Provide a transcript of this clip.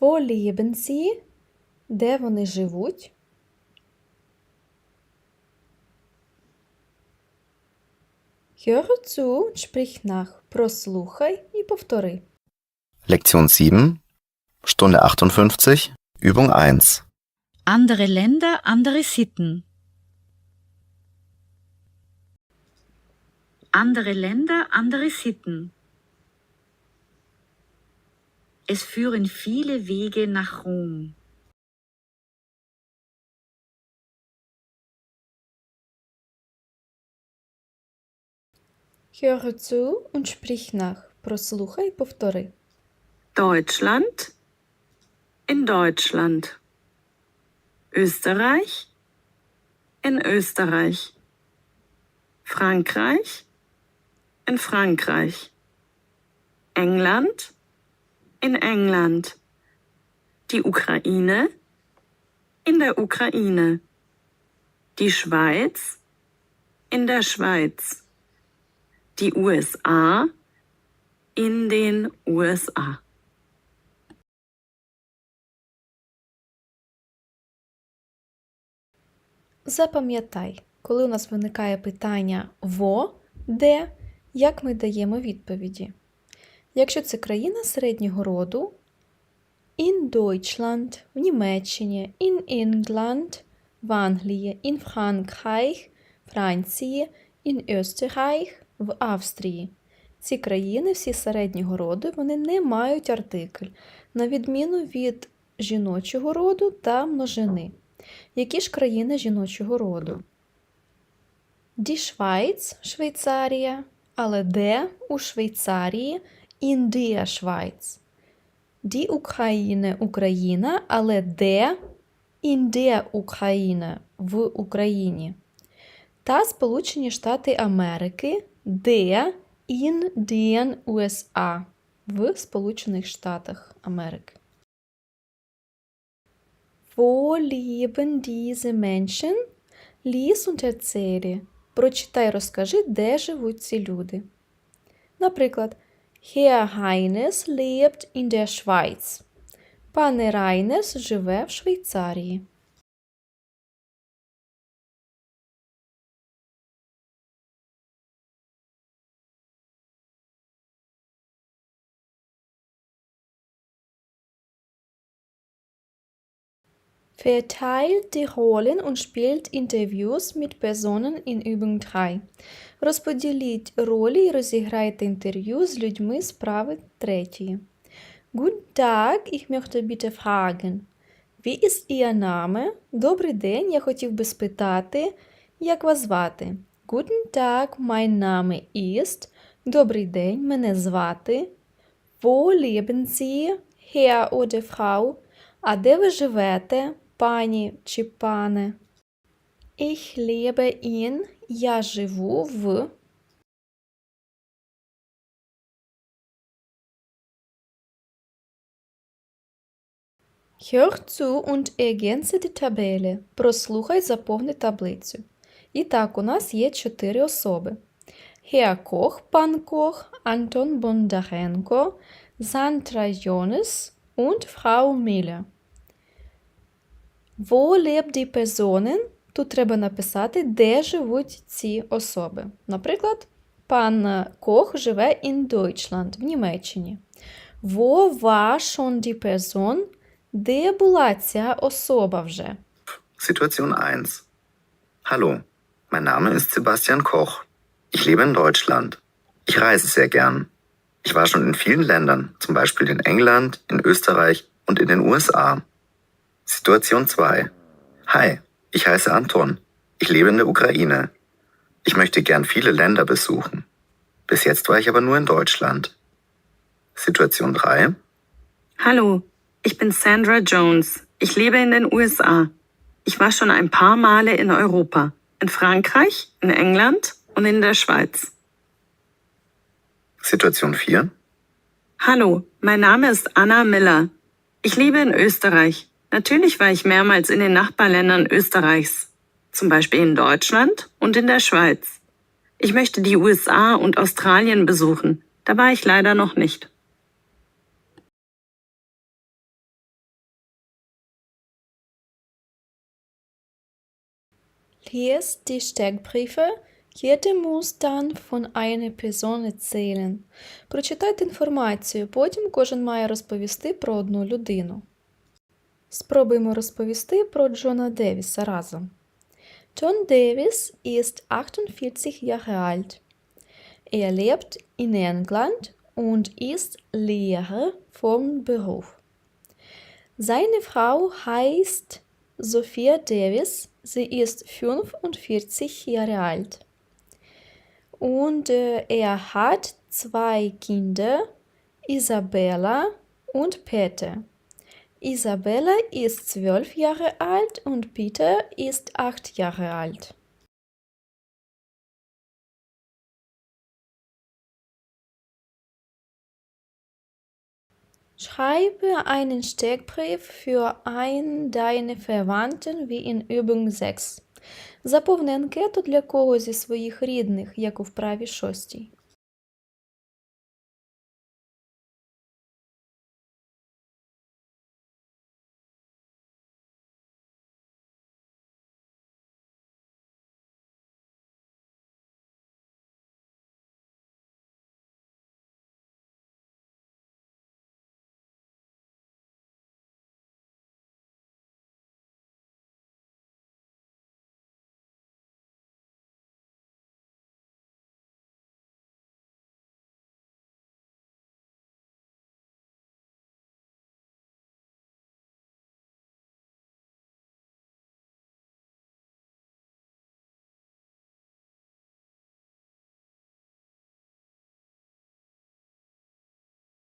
Wo leben Sie? Де вони живуть? Höre zu und sprich nach. Прослухай і повтори. Lektion 7, Stunde 58, Übung 1. Andere Länder, andere Sitten. Andere Länder, andere Sitten. Es führen viele Wege nach Rom. Höre zu und sprich nach. Прослухай і повтори. Deutschland, in Deutschland. Österreich, in Österreich. Frankreich, in Frankreich. England, in England. Die Ukraine, in der Ukraine. Die Schweiz, in der Schweiz. Die USA, in den USA. Запам'ятай, коли у нас виникає питання во, де, як ми даємо відповіді. Якщо це країна середнього роду, in Deutschland в Німеччині, in England в Англії, in Frankreich Франції, in Österreich в Австрії. Ці країни, всі середнього роду, вони не мають артикль, на відміну від жіночого роду та множини. Які ж країни жіночого роду? Die Schweiz – Швейцарія, але де у Швейцарії der Schweiz. Die Ukraine – Україна, але де der Ukraine – в Україні. Та Сполучені Штати Америки де den USA – в Сполучених Штатах Америки. Wo leben diese Menschen? Lies und erzähle. Прочитай, розкажи, де живуть ці люди. Наприклад, Herr Heines lebt in der Schweiz. Пане Райнес живе в Швейцарії. Verteilt die Rollen und spielt Interviews mit Personen in Übung 3. Розподіліть ролі і розіграйте інтерв'ю з людьми справи третьої. Guten Tag, ich möchte bitte fragen. Wie ist Ihr Name? Добрий день, я хотів би спитати, як вас звати? Guten Tag, mein Name ist. Добрий день, мене звати. Wo leben Sie, Herr oder Frau? А де ви живете, пані чи пане? Ich lebe in. Я живу в. Hör zu und ergänze die Tabelle. Прослухай, заповни таблицю. І так, у нас є чотири особи. Herr Koch, пан Koch, Anton Bondarenko, Sandra Jonas und Frau Miller. Wo lebt die Personen? Тут треба написати, де живуть ці особи. Наприклад, пан Кох живе in Deutschland, в Німеччині. Wo war schon die Person? Де була ця особа вже? Situation 1. Hallo, mein Name ist Sebastian Koch. Ich lebe in Deutschland. Ich reise sehr gern. Ich war schon in vielen Ländern, zum Beispiel in England, in Österreich und in den USA. Situation 2. Hi, ich heiße Anton. Ich lebe in der Ukraine. Ich möchte gern viele Länder besuchen. Bis jetzt war ich aber nur in Deutschland. Situation 3. Hallo, ich bin Sandra Jones. Ich lebe in den USA. Ich war schon ein paar Male in Europa. In Frankreich, in England und in der Schweiz. Situation 4. Hallo, mein Name ist Anna Miller. Ich lebe in Österreich. Natürlich war ich mehrmals in den Nachbarländern Österreichs, zum Beispiel in Deutschland und in der Schweiz. Ich möchte die USA und Australien besuchen, da war ich leider noch nicht. Lies die Steckbriefe. Jede muss dann von einer Person erzählen. Прочитайте інформацію, потім кожен має розповісти про одну людину. Спробуємо розповісти про Джона Девіса разом. John Davis ist 48 Jahre alt. Er lebt in England und ist Lehrer vom Beruf. Seine Frau heißt Sophia Davis. Sie ist 45 Jahre alt. Und äh, er hat zwei Kinder, Isabella und Peter. Isabella ist 12 Jahre alt und Peter ist 8 Jahre alt. Schreibe einen Steckbrief für einen deiner Verwandten wie in Übung 6. Заповни анкету для когось зі своїх рідних, як у вправі 6.